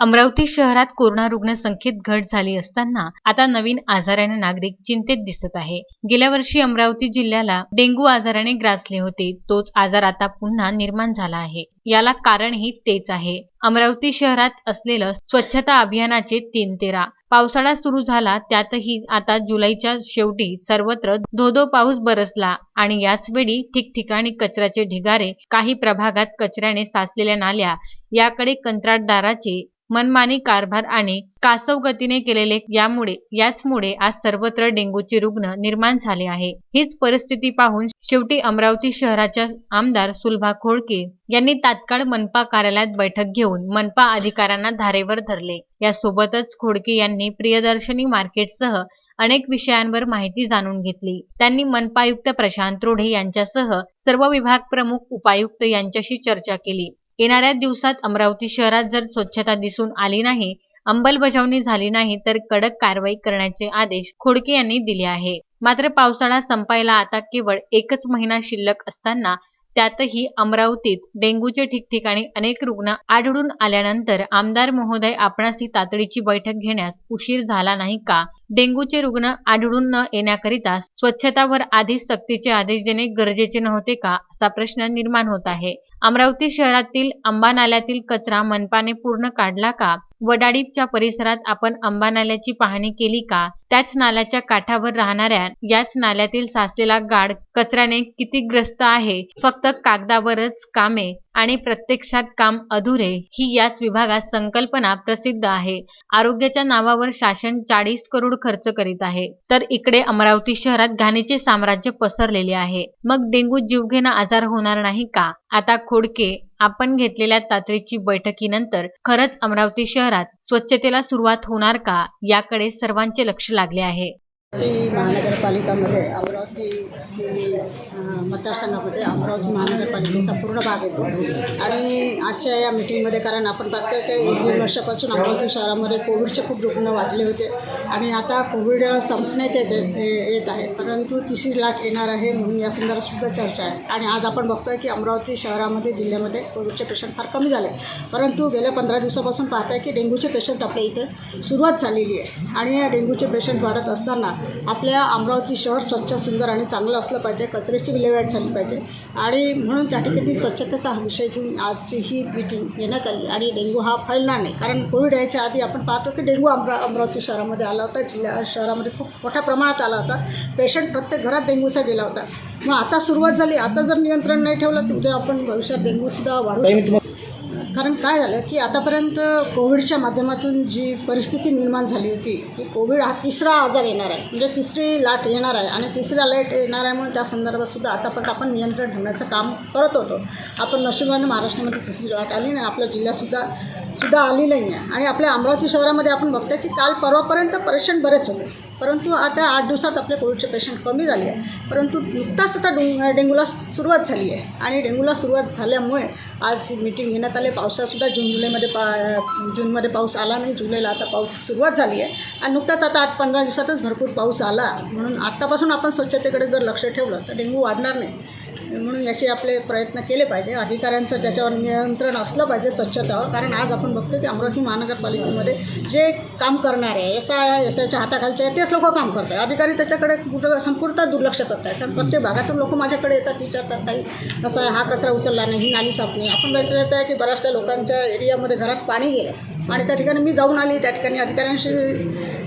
अमरावती शहरात कोरोना रुग्ण संख्येत घट झाली असताना आता नवीन आजाराने नागरिक चिंतेत दिसत आहे. गेल्या वर्षी अमरावती जिल्ह्याला डेंग्यू आजाराने ग्रासले होते. तोच आजार आता पुन्हा निर्माण झाला आहे. याला कारणही तेच आहे. अमरावती शहरात असलेलं स्वच्छता अभियानाचे तीन तेरा. पावसाळा सुरू झाला त्यातही आता जुलैच्या शेवटी सर्वत्र धोधो पाऊस बरसला आणि याच वेळी ठिकठिकाणी कचऱ्याचे ढिगारे काही प्रभागात कचऱ्याने साचलेल्या नाल्या याकडे कंत्राटदाराचे मनमानी कारभार आणि कासव गतीने केलेले यामुळे याचमुळे आज सर्वत्र डेंग्यूचे रुग्ण निर्माण झाले आहे. हीच परिस्थिती पाहून शेवटी अमरावती शहराच्या आमदार सुलभा खोडके यांनी तात्काळ मनपा कार्यालयात बैठक घेऊन मनपा अधिकाऱ्यांना धारेवर धरले. यासोबतच खोडके यांनी प्रियदर्शनी मार्केटसह अनेक विषयांवर माहिती जाणून घेतली. त्यांनी मनपायुक्त प्रशांत रोढे यांच्यासह सर्व विभाग प्रमुख उपायुक्त यांच्याशी चर्चा केली. येणाऱ्या दिवसात अमरावती शहरात जर स्वच्छता दिसून आली नाही अंमलबजावणी झाली नाही तर कडक कारवाई करण्याचे आदेश खोडके यांनी दिले आहे. मात्र पावसाळा संपायला आता केवळ एकच महिना शिल्लक असताना त्यातही अमरावतीत डेंग्यूचे ठिकठिकाणी अनेक रुग्ण आढळून आल्यानंतर आमदार महोदय आपणास ही तातडीची बैठक घेण्यास उशीर झाला नाही का? डेंग्यूचे रुग्ण आढळून न येण्याकरिता स्वच्छतावर आधीच सक्तीचे आदेश देणे गरजेचे नव्हते का? असा प्रश्न निर्माण होत आहे. अमरावती शहरातील आंबा नाल्यातील कचरा मनपाने पूर्ण काढला का? वडाळीच्या परिसरात आपण आंबा नाल्याची पाहणी केली का? त्याच नाल्याच्या काठावर राहणाऱ्या याच नाल्यातील साचलेला गाड कचऱ्याने किती ग्रस्त आहे? फक्त कागदावरच कामे आणि प्रत्यक्षात काम अधुरे ही याच विभागात संकल्पना प्रसिद्ध आहे. आरोग्याच्या नावावर शासन चाळीस करोड खर्च करीत आहे. तर इकडे अमरावती शहरात घाणीचे साम्राज्य पसरलेले आहे. मग डेंग्यू जीवघेणा आजार होणार नाही का? आता खोडके आपण घेतलेल्या तातडीची बैठकीनंतर खरंच अमरावती शहरात स्वच्छतेला सुरुवात होणार का? याकडे सर्वांचे लक्ष लागले आहे. महानगरपालिकामध्ये अमरावती मतदारसंघामध्ये अमरावती महानगरपालिकेचा पूर्ण भाग येतो आणि आजच्या या मिटिंगमध्ये कारण आपण बघतोय की एक दोन वर्षापासून अमरावती शहरामध्ये कोविडचे खूप रुग्ण वाढले होते. आणि आता कोविड संपण्याचे येत आहे. परंतु तिसरी लाट येणार आहे म्हणून या सुद्धा चर्चा आहे. आणि आज आपण बघतोय की अमरावती शहरामध्ये जिल्ह्यामध्ये कोविडचे पेशंट फार कमी झाले. परंतु गेल्या पंधरा दिवसापासून पाहताय की डेंग्यूचे पेशंट आपल्या इथे सुरुवात झालेली आहे. आणि या डेंग्यूचे पेशंट वाढत असताना आपल्या अमरावती शहर स्वच्छ सुंदर आणि चांगलं असलं पाहिजे कचऱ्याची विल्हेवाट झाली पाहिजे. आणि म्हणून त्या ठिकाणी स्वच्छतेचा हा विषय घेऊन आजची ही मीटिंग घेण्यात आली. आणि डेंग्यू हा फैलणार नाही. कारण कोविड यायच्या आधी आपण पाहतो की डेंग्यू अमरा अमरावती शहरामध्ये आला होता. जिल्ह्या शहरामध्ये खूप मोठ्या प्रमाणात आला होता. पेशंट प्रत्येक घरात डेंग्यूचा गेला होता. मग आता सुरुवात झाली. आता जर नियंत्रण नाही ठेवलं तर उद्या आपण भविष्यात डेंग्यूसुद्धा वाढू. कारण काय झालं की आतापर्यंत कोविडच्या माध्यमातून जी परिस्थिती निर्माण झाली होती की कोविड हा तिसरा आजार येणार आहे म्हणजे तिसरी लाट येणार आहे आणि तिसऱ्या लाट येणार आहे म्हणून त्या संदर्भात सुद्धा आतापर्यंत आपण नियंत्रण ठेवण्याचं काम करत होतो. आपण नशिबानं महाराष्ट्रामध्ये तिसरी लाट आली नाही आपल्या जिल्ह्यातसुद्धा सुद्धा आली नाही आहे आणि आपल्या अमरावती शहरामध्ये आपण बघतो की काल परवापर्यंत परीक्षण बरेच होते. परंतु आता आठ दिवसात आपले कोविडचे पेशंट कमी झाले आहे परंतु नुकताच आता डोंग डेंग्यूला सुरुवात झाली आहे. आणि डेंग्यूला सुरुवात झाल्यामुळे आज मीटिंग घेण्यात आले. पावसासुद्धा जून जुलैमध्ये पा जूनमध्ये पाऊस आला नाही. जुलैला आता पाऊस सुरुवात झाली आहे. आणि नुकताच आता आठ पंधरा दिवसातच भरपूर पाऊस आला. म्हणून आत्तापासून आपण स्वच्छतेकडे जर लक्ष ठेवलं तर डेंग्यू वाढणार नाही. म्हणून याचे आपले प्रयत्न केले पाहिजे. अधिकाऱ्यांचं त्याच्यावर नियंत्रण असलं पाहिजे स्वच्छतावर कारण आज आपण बघतो की अमरावती महानगरपालिकेमध्ये जे काम करणारे एस आय एस आयच्या हाताखालचे आहे तेच लोक काम करत आहे अधिकारी त्याच्याकडे कुठं संपूर्ण दुर्लक्ष करत आहेत कारण प्रत्येक भागातून लोक माझ्याकडे येतात विचारतात काही कसं आहे हा कचरा उचलला नाही ही नाली साफ नाही. आपण बघितलं आहे की बऱ्याचशा लोकांच्या एरियामध्ये घरात पाणी गेलं आणि त्या ठिकाणी मी जाऊन आली त्या ठिकाणी अधिकाऱ्यांशी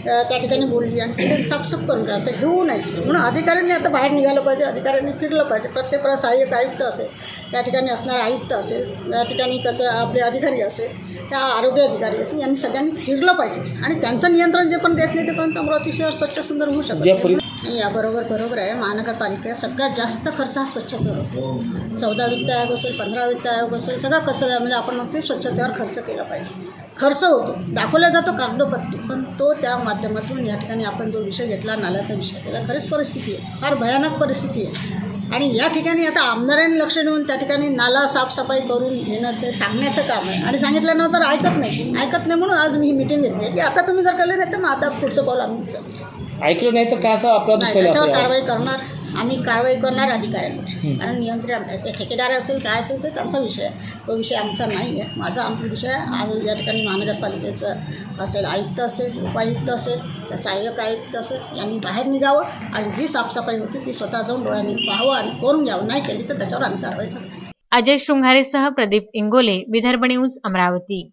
त्या ठिकाणी बोलली आणि साफसूफ करून द्या ते घेऊ नये म्हणून अधिकाऱ्यांनी आता बाहेर निघालं पाहिजे अधिकाऱ्यांनी फिरलं पाहिजे. प्रत्येक वेळा सहाय्यक आयुक्त असेल त्या ठिकाणी असणारे आयुक्त असेल त्या ठिकाणी कसं आपले अधिकारी असेल त्या आरोग्य अधिकारी असेल यांनी सगळ्यांनी फिरलं पाहिजे. आणि त्यांचं नियंत्रण जे पण देत नाही ते पण अमरावती शहर स्वच्छ सुंदर होऊ शकतं याबरोबर बरोबर आहे. महानगरपालिका सगळ्यात जास्त खर्च हा स्वच्छतेवर होतो चौदा वित्त आयोग असेल पंधरा वित्त आयोग असेल सगळा कचरा म्हणजे आपण म्हणतो स्वच्छतेवर खर्च केला पाहिजे. खर्च होतो. दाखवला जातो कागदोपत्री पण तो त्या माध्यमातून या ठिकाणी आपण जो विषय घेतला नाल्याचा विषय त्याला खरीच परिस्थिती आहे. फार भयानक परिस्थिती आहे. आणि या ठिकाणी आता आमदारांनी लक्ष देऊन त्या ठिकाणी नाला साफसफाई करून घेण्याचं सांगण्याचं काम आहे. आणि सांगितल्यानंतर ऐकत नाही. ऐकत नाही म्हणून आज मी ही मिटिंग घेतली. की आता तुम्ही जर केलं नाही तर मग आता पुढचं पाऊल आम्ही. ऐकलं नाही तर काय असं असं कारवाई करणार. आम्ही कारवाई करणार अधिकाऱ्यांवर कारण नियंत्रण ते ठेकेदार असेल काय असेल तर त्यांचा विषय आहे. तो विषय आमचा नाही आहे. माझा आमचा विषय आहे. या ठिकाणी महानगरपालिकेचं असेल आयुक्त असेल उपायुक्त असेल तर सहाय्यक आयुक्त असेल यांनी बाहेर निघावं आणि जी साफसफाई होती ती स्वतः जाऊन डोळ्यांनी पाहावं आणि करून घ्यावं. नाही केली तर त्याच्यावर आम्ही कारवाई करू अजय शृंगारेसह प्रदीप इंगोले विदर्भ न्यूज अमरावती.